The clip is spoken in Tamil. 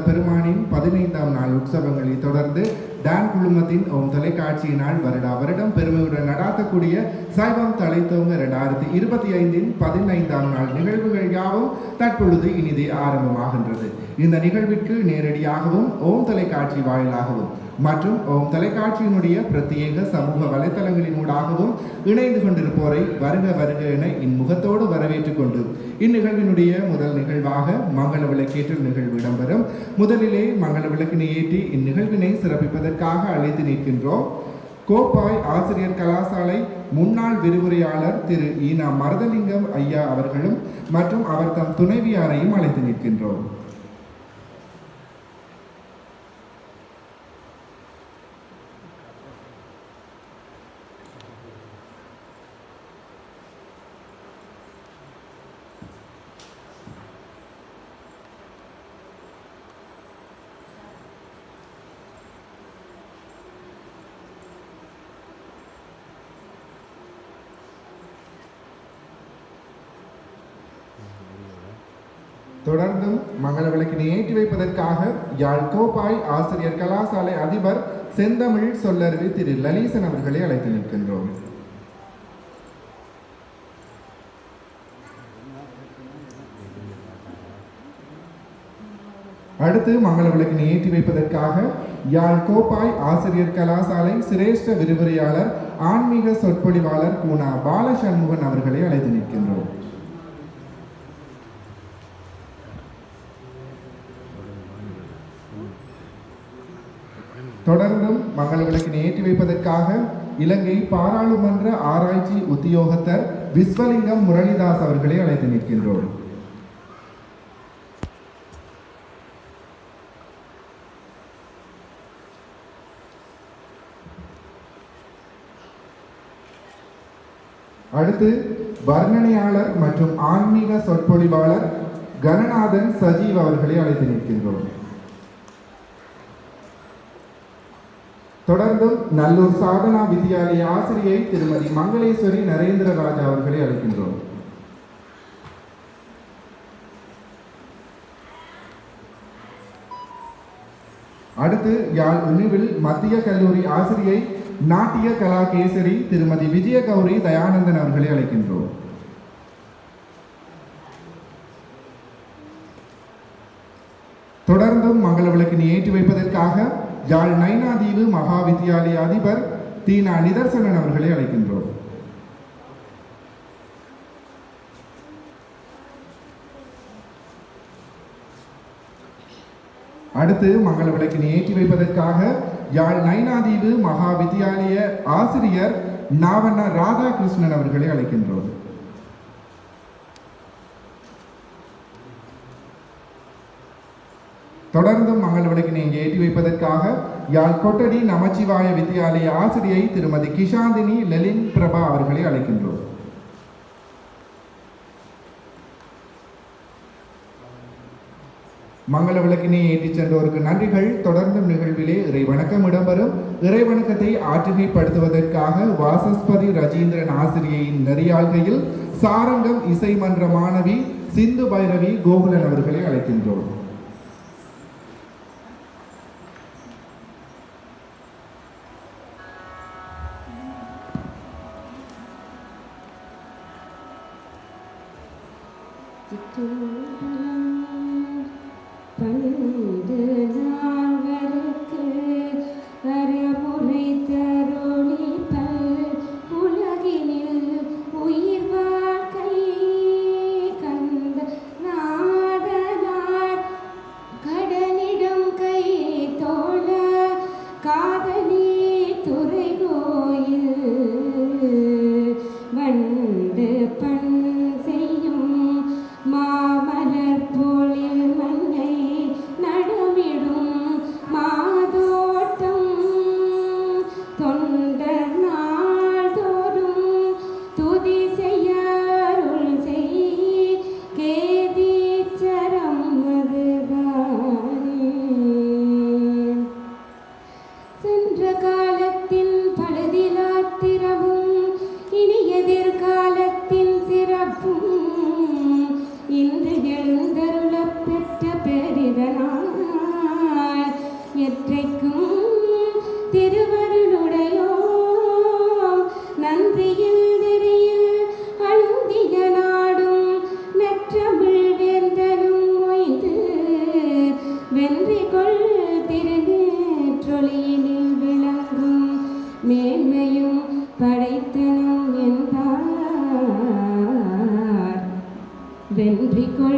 பெருமானின் பதினைந்தாம் நாள் உற்சவங்களை தொடர்ந்து டான் குழுமத்தின் ஓம் தொலைக்காட்சியினால் வருடா வருடம் பெருமையுடன் நடாத்தக்கூடிய சைவம் தலைத்தோங்க இரண்டாயிரத்தி இருபத்தி ஐந்தின் பதினைந்தாம் நாள் நிகழ்வுகள் யாவும் தற்பொழுது இனிதே ஆரம்பமாகின்றது. இந்த நிகழ்விற்கு நேரடியாகவும் ஓம் தொலைக்காட்சி வாயிலாகவும் மற்றும் ஓம் தொலைக்காட்சியினுடைய பிரத்யேக சமூக வலைத்தளங்களினூடாகவும் இணைந்து கொண்டிருப்போரை வருக வருக என இன்முகத்தோடு வரவேற்றுக் கொண்டு இந்நிகழ்வினுடைய முதல் நிகழ்வாக மங்கள விளக்கேற்றல் நிகழ்வு இடம்பெறும். முதலிலே மங்கள விளக்கினை ஏற்றி இந்நிகழ்வினை சிறப்பிப்பதற்கு சிறப்பிப்பதற்காக அழைத்து நிற்கின்றோம். கோப்பாய் ஆசிரியர் கலாசாலை முன்னாள் விரிவுரையாளர் திரு ஈனா மரதலிங்கம் ஐயா அவர்களும் மற்றும் அவர் தம் துணைவியாரையும் அழைத்து நிற்கின்றோம். தொடர்ந்தும் மங்கள விளக்கினை ஏற்றி வைப்பதற்காக யாழ் கோப்பாய் ஆசிரியர் கலாசாலை அதிபர் செந்தமிழ் சொல்லருவி திரு லலீசன் அவர்களை அழைத்து நிற்கின்றோம். அடுத்து மங்கள விளக்கினை ஏற்றி வைப்பதற்காக யாழ் கோப்பாய் ஆசிரியர் கலாசாலை சிரேஷ்ட விரிவுரையாளர் ஆன்மீக சொற்பொழிவாளர் கூனா பாலசண்முகன் அவர்களை அழைத்து நிற்கின்றோம். தொடர்ந்தும் மங்கள விளக்கினை ஏற்றி வைப்பதற்காக இலங்கை பாராளுமன்ற ஆராய்ச்சி உத்தியோகத்தர் விஸ்வலிங்கம் முரளிதாஸ் அவர்களை அழைத்து நிற்கின்றோம். அடுத்து வர்ணனையாளர் மற்றும் ஆன்மீக சொற்பொழிவாளர் கணநாதன் சஜீவ் அவர்களை அழைத்து நிற்கின்றோம். தொடர்ந்தும் நல்லூர் சாதனா வித்யாலய ஆசிரியை திருமதி மங்களேஸ்வரி நரேந்திர ராஜா அவர்களை அழைக்கின்றோம். அடுத்து யாழ் உணிவில் மத்திய கல்லூரி ஆசிரியை நாட்டிய கலா கேசரி திருமதி விஜய கௌரி தயானந்தன் அவர்களை அழைக்கின்றோம். தொடர்ந்தும் மங்கள விளக்கினை ஏற்றி வைப்பதற்காக யாழ் நைனாதீவு மகா வித்யாலய அதிபர் தீனா நிதர்சனன் அவர்களை அழைக்கின்றோம். அடுத்து மங்கள விளக்கினை ஏற்றி வைப்பதற்காக யாழ் நைனாதீவு மகா வித்தியாலய ஆசிரியர் நாவண்ணா ராதாகிருஷ்ணன் அவர்களை அழைக்கின்றோம். தொடர்ந்தும் மங்கள விளக்கினை இங்கே ஏற்றி வைப்பதற்காக யாழ் கொட்டடி நமச்சிவாய வித்தியாலய ஆசிரியை திருமதி கிஷாந்தினி லலின் பிரபா அவர்களை அழைக்கின்றோம். மங்கள விளக்கினை ஏற்றிச் சென்றோருக்கு நன்றிகள். தொடர்ந்தும் நிகழ்விலே இறை வணக்கம் இடம்பெறும். இறை வணக்கத்தை ஆற்றுகைப்படுத்துவதற்காக வாசஸ்பதி ரஜீந்திரன் ஆசிரியையின் நெறியாள்கையில் சாரங்கம் இசை மன்ற மாணவி சிந்து பைரவி கோகுலன் அவர்களை அழைக்கின்றோம். பண்டு நால்வருக்கு அறமுறை தருணிப்பல் உலகினில் உயிர் வாழ்க்கை கந்த நாதனார் கடலிடம் கை தோழ காதலி வென்றிக்கொள் திரு